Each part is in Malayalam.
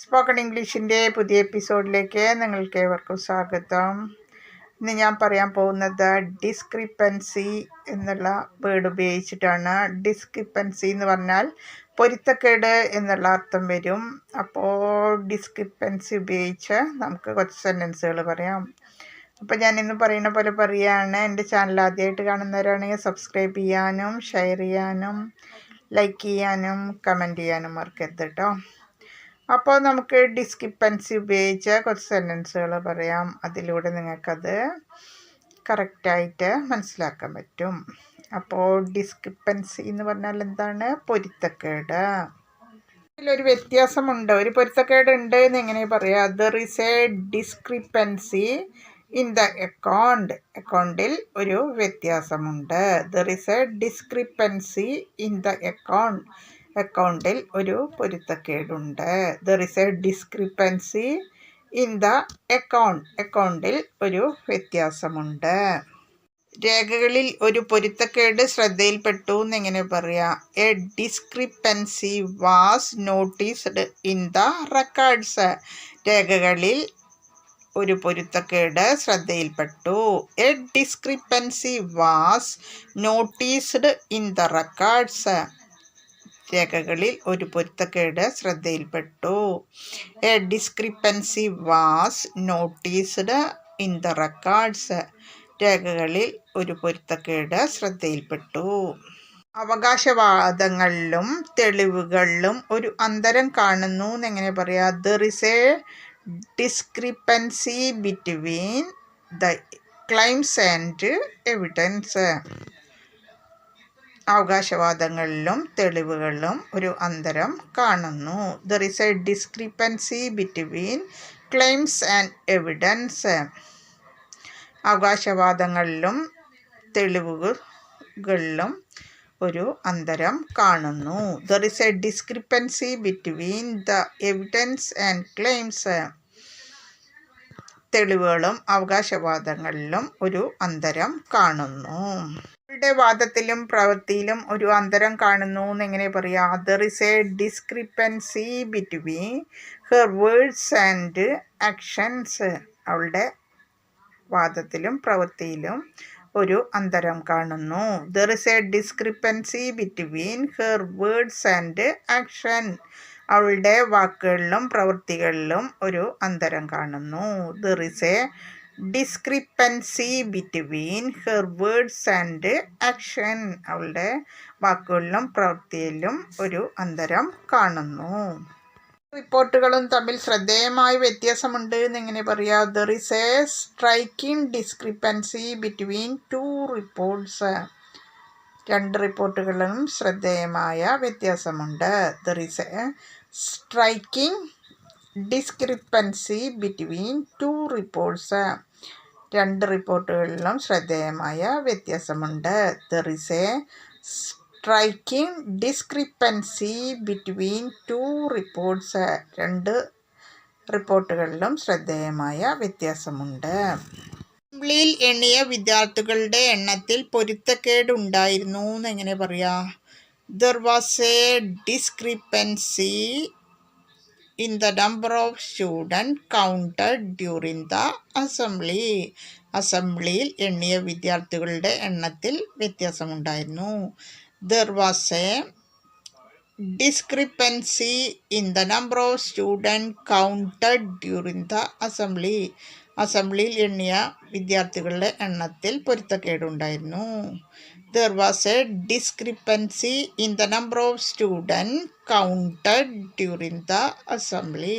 സ്പോക്കൺ ഇംഗ്ലീഷിന്റെ പുതിയ എപ്പിസോഡിലേക്ക് നിങ്ങൾക്ക് ഏവർക്കും സ്വാഗതം. ഇന്ന് ഞാൻ പറയാൻ പോകുന്നത് ഡിസ്ക്രിപ്പൻസി എന്നുള്ള വേർഡ് ഉപയോഗിച്ചിട്ടാണ്. ഡിസ്ക്രിപ്പൻസി എന്ന് പറഞ്ഞാൽ പൊരുത്തക്കേട് എന്നുള്ള അർത്ഥം വരും. അപ്പോൾ ഡിസ്ക്രിപ്പൻസി ഉപയോഗിച്ച് നമുക്ക് കുറച്ച് സെന്റൻസുകൾ പറയാം. അപ്പോൾ ഞാൻ ഇന്ന് പറയുന്ന പോലെ പറയുകയാണ്. എന്റെ ചാനൽ ആദ്യമായിട്ട് കാണുന്നവരാണെങ്കിൽ സബ്സ്ക്രൈബ് ചെയ്യാനും ഷെയർ ചെയ്യാനും ലൈക്ക് ചെയ്യാനും കമന്റ് ചെയ്യാനും മറക്കരുത് കേട്ടോ അപ്പോൾ നമുക്ക് ഡിസ്ക്രിപ്പൻസി ഉപയോഗിച്ച കുറച്ച് സെന്റൻസുകൾ പറയാം. അതിലൂടെ നിങ്ങൾക്കത് കറക്റ്റായിട്ട് മനസ്സിലാക്കാൻ പറ്റും. അപ്പോൾ ഡിസ്ക്രിപ്പൻസി എന്ന് പറഞ്ഞാൽ എന്താണ്? പൊരുത്തക്കേട്. ഇതിലൊരു വ്യത്യാസമുണ്ട്. ഒരു പൊരുത്തക്കേട് ഉണ്ട് എന്ന് എങ്ങനെ പറയാം? There is a discrepancy in the account അക്കൗണ്ടിൽ ഒരു വ്യത്യാസമുണ്ട്. There is a discrepancy in the account അക്കൗണ്ടിൽ ഒരു പൊരുത്തക്കേടുണ്ട്. There is a discrepancy in the account അക്കൗണ്ടിൽ ഒരു വ്യത്യാസമുണ്ട്. രേഖകളിൽ ഒരു പൊരുത്തക്കേട് ശ്രദ്ധയിൽപ്പെട്ടു എന്നെങ്ങനെ പറയാം. A discrepancy was noticed in the records രേഖകളിൽ ഒരു പൊരുത്തക്കേട് ശ്രദ്ധയിൽപ്പെട്ടു. A discrepancy was noticed in the records രേഖകളിൽ ഒരു പൊരുത്തക്കേട് ശ്രദ്ധയിൽപ്പെട്ടു. A discrepancy was noticed in the records രേഖകളിൽ ഒരു പൊരുത്തക്കേട് ശ്രദ്ധയിൽപ്പെട്ടു. അവകാശവാദങ്ങളിലും തെളിവുകളിലും ഒരു അന്തരം കാണുന്നു എന്നെങ്ങനെ പറയാ? There is a discrepancy between the claims and evidence അവകാശവാദങ്ങളിലും തെളിവുകളിലും ഒരു അന്തരം കാണുന്നു. There is a discrepancy between claims and evidence അവകാശവാദങ്ങളിലും തെളിവുകളിലും ഒരു അന്തരം കാണുന്നു. There is a discrepancy between the evidence and claims തെളിവുകളും അവകാശവാദങ്ങളിലും ഒരു അന്തരം കാണുന്നു. അവരുടെ വാദത്തിലും പ്രവൃത്തിയിലും ഒരു അന്തരം കാണുന്നു എന്നെങ്ങനെ പറയാം? There is a discrepancy between her words and actions അവളുടെ വാദത്തിലും പ്രവൃത്തിയിലും ഒരു അന്തരം കാണുന്നു. There is a discrepancy between her words and action അവളുടെ വാക്കുകളിലും പ്രവൃത്തികളിലും ഒരു അന്തരം കാണുന്നു. There is a discrepancy between her words and action അവളുടെ വാക്കുകളിലും പ്രവൃത്തിയിലും ഒരു അന്തരം കാണുന്നു. റിപ്പോർട്ടുകളും തമ്മിൽ ശ്രദ്ധേയമായ വ്യത്യാസമുണ്ട് എന്നെങ്ങനെ പറയാം. There is a striking discrepancy between two reports രണ്ട് റിപ്പോർട്ടുകളിലും ശ്രദ്ധേയമായ വ്യത്യാസമുണ്ട്. There is a striking discrepancy between two reports. രണ്ട് റിപ്പോർട്ടുകളിലും ശ്രദ്ധേയമായ വ്യത്യാസമുണ്ട്. There is a striking discrepancy between two reports രണ്ട് റിപ്പോർട്ടുകളിലും ശ്രദ്ധേയമായ വ്യത്യാസമുണ്ട്. അസംബ്ലിയിൽ എണ്ണിയ വിദ്യാർത്ഥികളുടെ എണ്ണത്തിൽ പൊരുത്തക്കേടുണ്ടായിരുന്നു എന്നെങ്ങനെ പറയാം? There was a discrepancy in the number of student counted during the assembly അസംബ്ലിയിൽ എണ്ണിയ വിദ്യാർത്ഥികളുടെ എണ്ണത്തിൽ വ്യത്യാസമുണ്ടായിരുന്നു. There was a discrepancy in the number of student counted during the assembly അസംബ്ലിയിൽ എണ്ണിയ വിദ്യാർത്ഥികളുടെ എണ്ണത്തിൽ പൊരുത്തക്കേടുണ്ടായിരുന്നു. There was a discrepancy in the number of students counted during the assembly.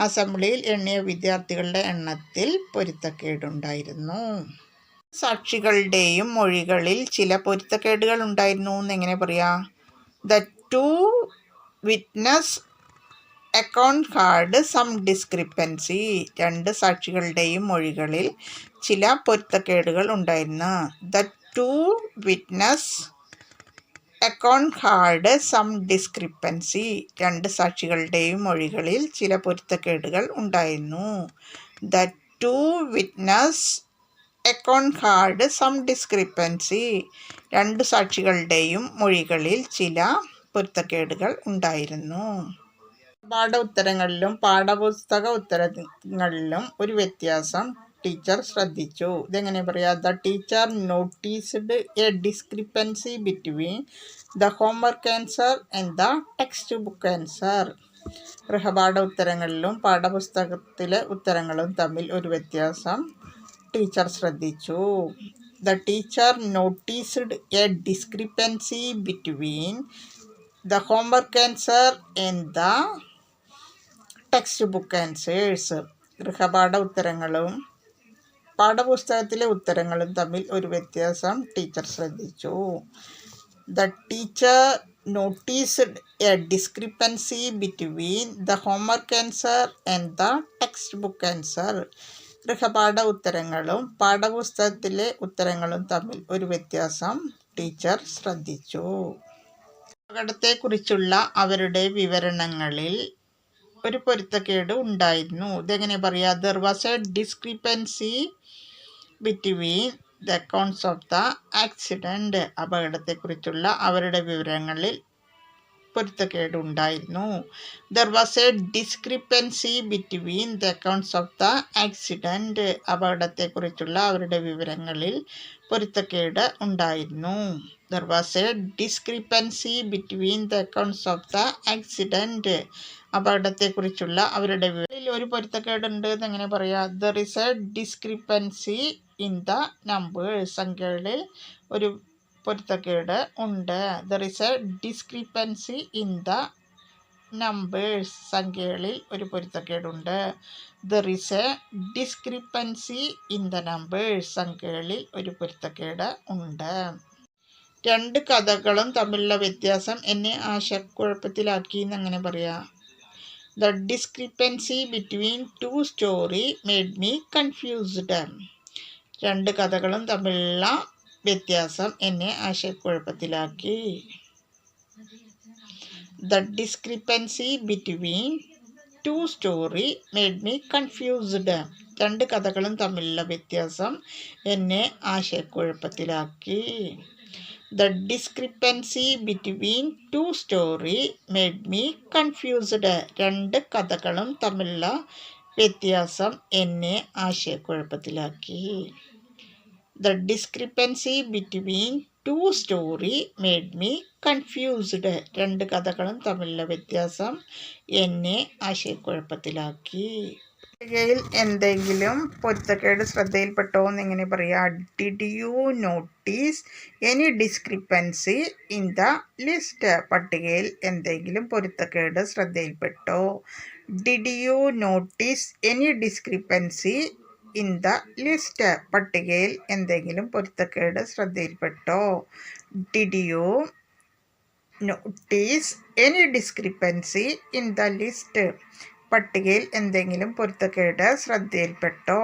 അസംബ്ലിയിൽ എണ്ണിയ വിദ്യാർത്ഥികളുടെ എണ്ണത്തിൽ പൊരുത്തക്കേടുണ്ടായിരുന്നു. സാക്ഷികളുടെയും മൊഴികളിൽ ചില പൊരുത്തക്കേടുകൾ ഉണ്ടായിരുന്നു എന്ന് എങ്ങനെ പറയാം? ദ ടു വിറ്റ്നസ് അക്കൗണ്ട് കാർഡ് സം ഡിസ്ക്രിപ്പൻസി രണ്ട് സാക്ഷികളുടെയും മൊഴികളിൽ ചില പൊരുത്തക്കേടുകൾ ഉണ്ടായിരുന്നു. The two witness account had some discrepancy രണ്ട് സാക്ഷികളുടെയും മൊഴികളിൽ ചില പൊരുത്തക്കേടുകൾ ഉണ്ടായിരുന്നു. The two witness account had some discrepancy രണ്ട് സാക്ഷികളുടെയും മൊഴികളിൽ ചില പൊരുത്തക്കേടുകൾ ഉണ്ടായിരുന്നു. പാഠ ഉത്തരങ്ങളിലും പാഠപുസ്തക ഉത്തരങ്ങളിലും ഒരു വ്യത്യാസം ടീച്ചർ ശ്രദ്ധിച്ചു. ഇതെങ്ങനെ പറയാ? The teacher noticed a discrepancy between the homework answer and the textbook answer ഗൃഹപാഠ ഉത്തരങ്ങളിലും പാഠപുസ്തകത്തിലെ ഉത്തരങ്ങളും തമ്മിൽ ഒരു വ്യത്യാസം ടീച്ചർ ശ്രദ്ധിച്ചു. The teacher noticed a discrepancy between the homework answer and the textbook answers ഗൃഹപാഠ ഉത്തരങ്ങളും പാഠപുസ്തകത്തിലെ ഉത്തരങ്ങളും തമ്മിൽ ഒരു വ്യത്യാസം ടീച്ചർ ശ്രദ്ധിച്ചു. The teacher noticed a discrepancy between the homework answer and the textbook answer ഗൃഹപാഠ ഉത്തരങ്ങളും പാഠപുസ്തകത്തിലെ ഉത്തരങ്ങളും തമ്മിൽ ഒരു വ്യത്യാസം ടീച്ചർ ശ്രദ്ധിച്ചു. അപകടത്തെക്കുറിച്ചുള്ള അവരുടെ വിവരണങ്ങളിൽ ഒരു പൊരുത്തക്കേട് ഉണ്ടായിരുന്നു. ഇതെങ്ങനെ പറയുക there was a discrepancy between the accounts of the accident അപകടത്തെക്കുറിച്ചുള്ള അവരുടെ വിവരങ്ങളിൽ പൊരുത്തക്കേട് ഉണ്ടായിരുന്നു. There was a discrepancy between the accounts of the accident അപകടത്തെക്കുറിച്ചുള്ള അവരുടെ വിവരങ്ങളിൽ പൊരുത്തക്കേട് ഉണ്ടായിരുന്നു. There was a discrepancy between the accounts of the accident അപകടത്തെക്കുറിച്ചുള്ള അവരുടെ വിവരത്തിൽ ഒരു പൊരുത്തക്കേടുണ്ട് എങ്ങനെ പറയാം? There is a discrepancy in the numbers സംഖ്യകളിൽ ഒരു പൊരുത്തക്കേട് ഉണ്ട്. There is a discrepancy in the numbers സംഖ്യകളിൽ ഒരു പൊരുത്തക്കേടുണ്ട്. There is a discrepancy in the numbers സംഖ്യകളിൽ ഒരു പൊരുത്തക്കേട് ഉണ്ട്. രണ്ട് കഥകളും തമ്മിലുള്ള വ്യത്യാസം എന്നെ ആശയക്കുഴപ്പത്തിലാക്കി എന്നങ്ങനെ പറയാം? The discrepancy between two story made me confused രണ്ട് കഥകളും തമ്മിലുള്ള വ്യത്യാസം എന്നെ ആശയക്കുഴപ്പത്തിലാക്കി. The discrepancy between two story made me confused രണ്ട് കഥകളും തമ്മിലുള്ള വ്യത്യാസം എന്നെ ആശയക്കുഴപ്പത്തിലാക്കി. The discrepancy between two story made me confused രണ്ട് കഥകളും തമ്മിലുള്ള വ്യത്യാസം എന്നെ ആശയക്കുഴപ്പത്തിലാക്കി. The discrepancy between two story made me confused രണ്ട് കഥകളും തമ്മിലുള്ള വ്യത്യാസം എന്നെ ആശയക്കുഴപ്പത്തിലാക്കി. പട്ടികയിൽ എന്തെങ്കിലും പൊരുത്തക്കേട് ശ്രദ്ധയിൽപ്പെട്ടോ എന്ന് ഇങ്ങനെ പറയാം. Did you notice any discrepancy in the list പട്ടികയിൽ എന്തെങ്കിലും പൊരുത്തക്കേട് ശ്രദ്ധയിൽപ്പെട്ടോ? Did you notice any discrepancy in the list പട്ടികയിൽ എന്തെങ്കിലും പൊരുത്തക്കേട് ശ്രദ്ധയിൽപ്പെട്ടോ? Did you notice any discrepancy in the list പട്ടികയിൽ എന്തെങ്കിലും പൊരുത്തക്കേട് ശ്രദ്ധയിൽപ്പെട്ടോ?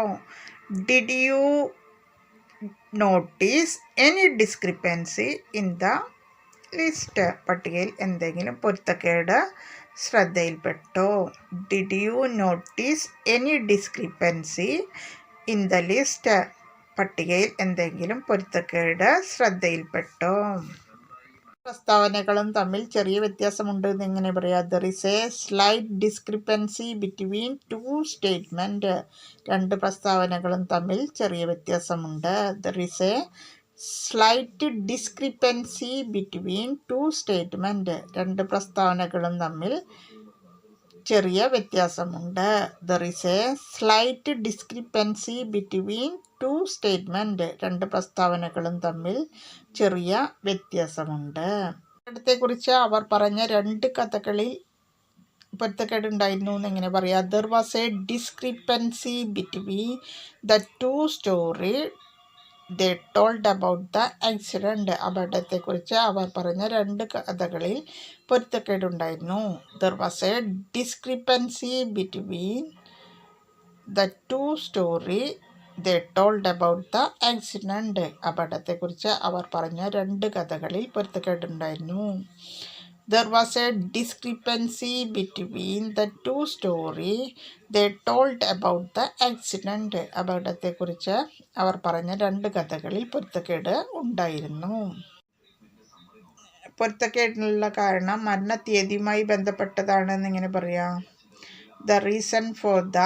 Did you notice any discrepancy in the list പട്ടികയിൽ എന്തെങ്കിലും പൊരുത്തക്കേട് ശ്രദ്ധയിൽപ്പെട്ടോ? Did you notice any discrepancy in the list പട്ടികയിൽ എന്തെങ്കിലും പൊരുത്തക്കേട് ശ്രദ്ധയിൽപ്പെട്ടോ? പ്രസ്താവനകളും തമ്മിൽ ചെറിയ വ്യത്യാസമുണ്ട് എന്ന് എങ്ങനെ പറയാം? There is a slight discrepancy between two statement രണ്ട് പ്രസ്താവനകളും തമ്മിൽ ചെറിയ വ്യത്യാസമുണ്ട്. There is a slight discrepancy between two statement രണ്ട് പ്രസ്താവനകളും തമ്മിൽ ചെറിയ വ്യത്യാസമുണ്ട്. There is a slight discrepancy between two statement രണ്ട് പ്രസ്താവനകളും തമ്മിൽ ചെറിയ വ്യത്യാസമുണ്ട്. കുറിച്ച് അവർ പറഞ്ഞ രണ്ട് കഥകളിൽ പൊരുത്തക്കേടുണ്ടായിരുന്നു എന്ന് എങ്ങനെ പറയാം? There was a discrepancy between the two story the told about the accident അപകടത്തെക്കുറിച്ച് അവർ പറഞ്ഞ രണ്ട് കഥകളിൽ പൊരുത്തക്കേടുണ്ടായിരുന്നു. There was a discrepancy between the two story the told about the accident അപകടത്തെക്കുറിച്ച് അവർ പറഞ്ഞ രണ്ട് കഥകളിൽ പൊരുത്തക്കേടുണ്ടായിരുന്നു. There was a discrepancy between the two story. They told about the accident അപകടത്തെക്കുറിച്ച് അവർ പറഞ്ഞ രണ്ട് കഥകളിൽ പൊരുത്തക്കേട് ഉണ്ടായിരുന്നു. പൊരുത്തക്കേടിനുള്ള കാരണം മരണത്തീയതിയുമായി ബന്ധപ്പെട്ടതാണെന്ന് ഇങ്ങനെ പറയാം? The reason for the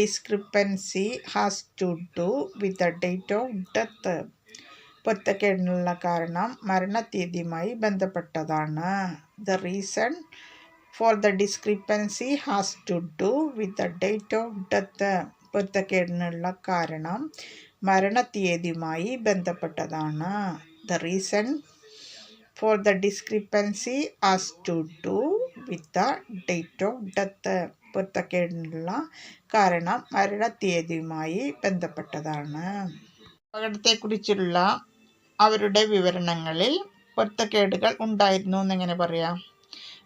discrepancy has to do with the date of death പൊരുത്തക്കേടിനുള്ള കാരണം മരണത്തീയതിയുമായി ബന്ധപ്പെട്ടതാണ്. The reason for the discrepancy has to do with the date of death പൊരുത്തക്കേടിനുള്ള കാരണം മരണത്തീയതിയുമായി ബന്ധപ്പെട്ടതാണ്. The reason for the discrepancy has to do with the date of death പൊരുത്തക്കേടിനുള്ള കാരണം മരണത്തീയതിയുമായി ബന്ധപ്പെട്ടതാണ്. അപകടത്തെക്കുറിച്ചുള്ള അവരുടെ വിവരണങ്ങളിൽ പൊരുത്തക്കേടുകൾ ഉണ്ടായിരുന്നു എന്നെങ്ങനെ പറയാം?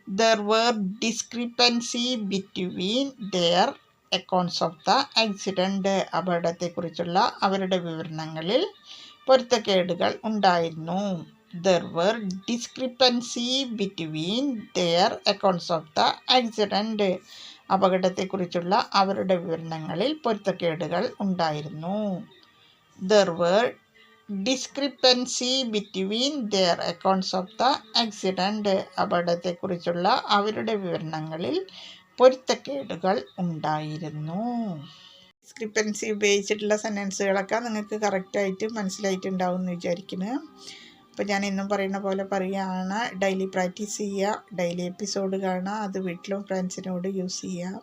There were discrepancy between their accounts of the accident അപകടത്തെക്കുറിച്ചുള്ള അവരുടെ വിവരണങ്ങളിൽ പൊരുത്തക്കേടുകൾ ഉണ്ടായിരുന്നു. There were discrepancy between their accounts of the accident അപകടത്തെക്കുറിച്ചുള്ള അവരുടെ വിവരണങ്ങളിൽ പൊരുത്തക്കേടുകൾ ഉണ്ടായിരുന്നു. There were discrepancy between their accounts of the accident അപകടത്തെക്കുറിച്ചുള്ള അവരുടെ വിവരണങ്ങളിൽ പൊരുത്തക്കേടുകൾ ഉണ്ടായിരുന്നു. ഡിസ്ക്രിപ്പൻസി ഉപയോഗിച്ചിട്ടുള്ള സെന്റൻസുകളൊക്കെ നിങ്ങൾക്ക് കറക്റ്റായിട്ട് മനസ്സിലായിട്ടുണ്ടാവും എന്ന് വിചാരിക്കുന്നു. അപ്പോൾ ഞാൻ എന്നും പറയുന്ന പോലെ പറയുകയാണ് ഡെയിലി പ്രാക്ടീസ് ചെയ്യുക ഡെയിലി എപ്പിസോഡ് കാണുക അത് വീട്ടിലും ഫ്രണ്ട്സിനോട് യൂസ് ചെയ്യുക.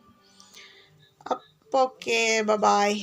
അപ്പോൾ ഓക്കെ ബ ബായ്